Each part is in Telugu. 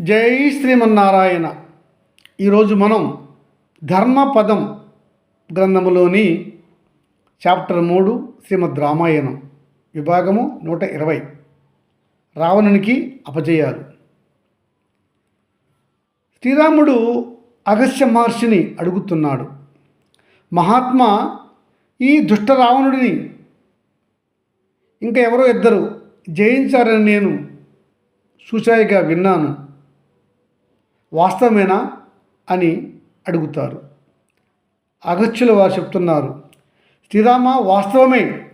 జై శ్రీమన్నారాయణ. ఈరోజు మనం ధర్మపదం గ్రంథములోని చాప్టర్ మూడు శ్రీమద్ రామాయణం విభాగము నూట ఇరవై. రావణునికి అపజయాలు. శ్రీరాముడు అగస్త్య మహర్షిని అడుగుతున్నాడు. మహాత్మా ఈ దుష్ట రావణుడిని ఇంకా ఎవరో ఇద్దరు జయించారని నేను సూచాయిగా విన్నాను. వాస్తవమేనా అని అడుగుతారు. అగత్యుల వారు చెప్తున్నారు శ్రీరామ వాస్తవమే.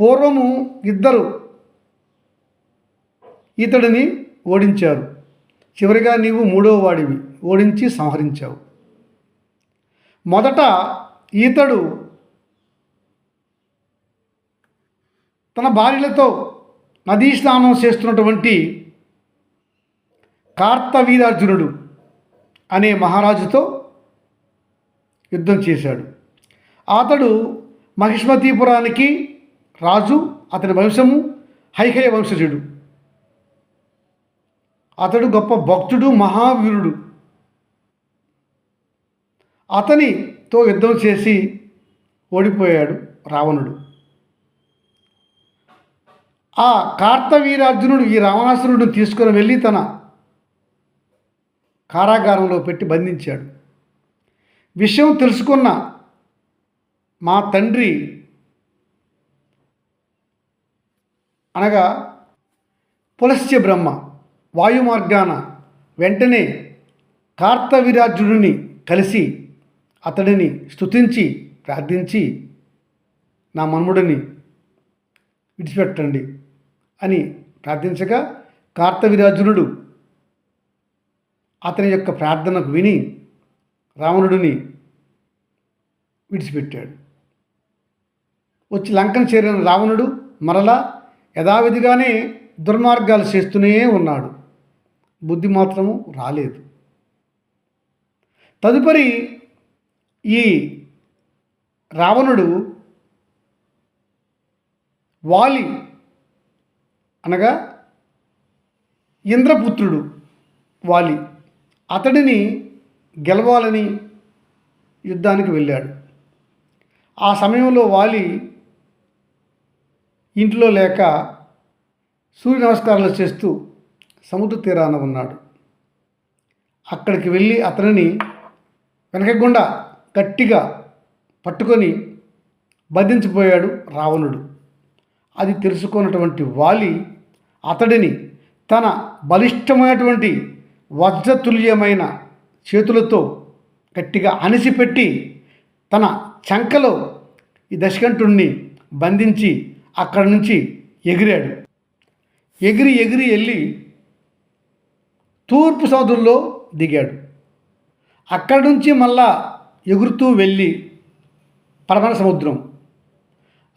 పూర్వము ఇద్దరు ఇతడిని ఓడించారు. చివరిగా నీవు మూడవ వాడివి. ఓడించి సంహరించావు. మొదట ఈతడు తన భార్యలతో నదీ స్నానం చేస్తున్నటువంటి కార్తవీరార్జునుడు అనే మహారాజుతో యుద్ధం చేశాడు. అతడు మహిష్మతీపురానికి రాజు అతని వంశము హైహయ వంశజుడు. అతడు గొప్ప భక్తుడు మహావీరుడు. అతనితో యుద్ధం చేసి ఓడిపోయాడు రావణుడు. ఆ కార్తవీరార్జునుడు ఈ రావణాసురుడిని తీసుకుని వెళ్ళి తన కారాగారంలో పెట్టి బంధించాడు. విషయం తెలుసుకున్న మా తండ్రి అనగా పులస్య బ్రహ్మ వాయు మార్గాన వెంటనే కార్తవిరాజుడిని కలిసి అతడిని స్తుతించి ప్రార్థించి నా మన్ముడిని విడిచిపెట్టండి అని ప్రార్థించగా కార్తవీరార్జునుడు అతని యొక్క ప్రార్థనకు విని రావణుడిని విడిచిపెట్టాడు. వచ్చి లంకను చేరిన రావణుడు మరలా యథావిధిగానే దుర్మార్గాలు చేస్తూనే ఉన్నాడు. బుద్ధి మాత్రము రాలేదు. తదుపరి ఈ రావణుడు వాలి అనగా ఇంద్రపుత్రుడు వాలి. అతడిని గెలవాలని యుద్ధానికి వెళ్ళాడు. ఆ సమయంలో వాలి ఇంట్లో లేక సూర్య నమస్కారాలు చేస్తూ సముద్ర తీరాన ఉన్నాడు. అక్కడికి వెళ్ళి అతనిని వెనకకుండా గట్టిగా పట్టుకొని బంధించిపోయాడు రావణుడు. అది తెలుసుకున్నటువంటి వాలి అతడిని తన బలిష్టమైనటువంటి వజ్రతుల్యమైన చేతులతో గట్టిగా అణిసిపెట్టి తన చంకలో ఈ దశకంఠుణ్ణి బంధించి అక్కడి నుంచి ఎగిరాడు. ఎగిరి ఎగిరి వెళ్ళి తూర్పు సముద్రంలో దిగాడు. అక్కడి నుంచి మళ్ళా ఎగురుతూ వెళ్ళి పడమర సముద్రం.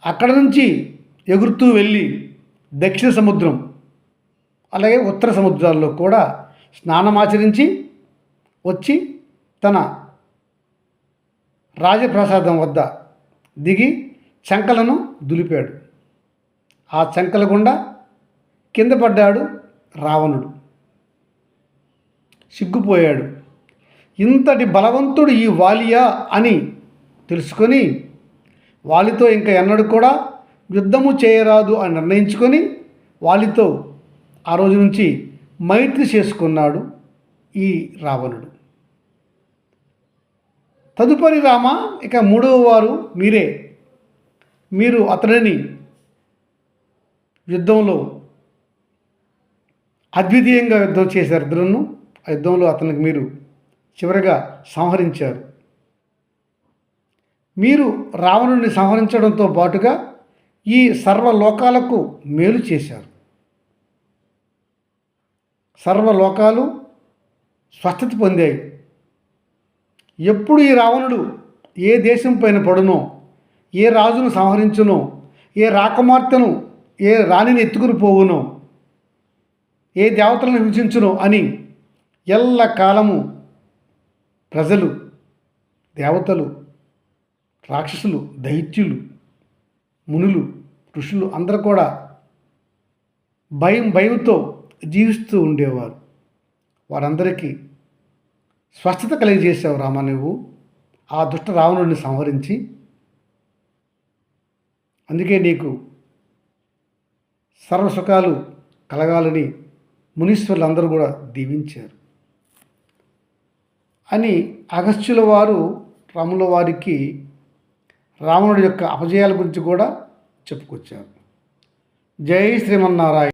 అక్కడ నుంచి ఎగురుతూ వెళ్ళి దక్షిణ సముద్రం అలాగే ఉత్తర సముద్రాల్లో కూడా స్నానమాచరించి వచ్చి తన రాజప్రసాదం వద్ద దిగి చంకలను దులిపాడు. ఆ చంకల గుండా కింద పడ్డాడు రావణుడు. సిగ్గుపోయాడు. ఇంతటి బలవంతుడు ఈ వాలియా అని తెలుసుకొని వాలితో ఇంకా ఎన్నడూ కూడా యుద్ధము చేయరాదు అని నిర్ణయించుకొని వాలితో ఆ రోజు నుంచి మైత్రి చేసుకున్నాడు ఈ రావణుడు. తదుపరి రామ ఇక మూడవ వారు మీరే. మీరు అతనిని యుద్ధంలో అద్వితీయంగా యుద్ధం చేశారు ఇద్దరును ఆ యుద్ధంలో అతనికి మీరు చివరిగా సంహరించారు. మీరు రావణుడిని సంహరించడంతో పాటుగా ఈ సర్వలోకాలకు మేలు చేశారు. సర్వలోకాలు స్వస్థత పొందాయి. ఎప్పుడు ఈ రావణుడు ఏ దేశం పైన పడునో ఏ రాజును సంహరించునో ఏ రాకుమార్తెను ఏ రాణిని ఎత్తుకుని పోవునో ఏ దేవతలను హింసించునో అని ఎల్ల కాలము ప్రజలు దేవతలు రాక్షసులు దైత్యులు మునులు ఋషులు అందరూ కూడా భయం భయంతో జీవిస్తూ ఉండేవారు. వారందరికీ స్వస్థత కలిగజేసావు రామ నువ్వు. ఆ దుష్ట రావణుడిని సంహరించి. అందుకే నీకు సర్వసుఖాలు కలగాలని మునీశ్వరులు అందరూ కూడా దీవించారు. అని అగస్త్యుల వారు రాముల వారికి రావణుడి యొక్క అపజయాల గురించి కూడా చెప్పుకొచ్చారు. జై శ్రీమన్నారాయణ.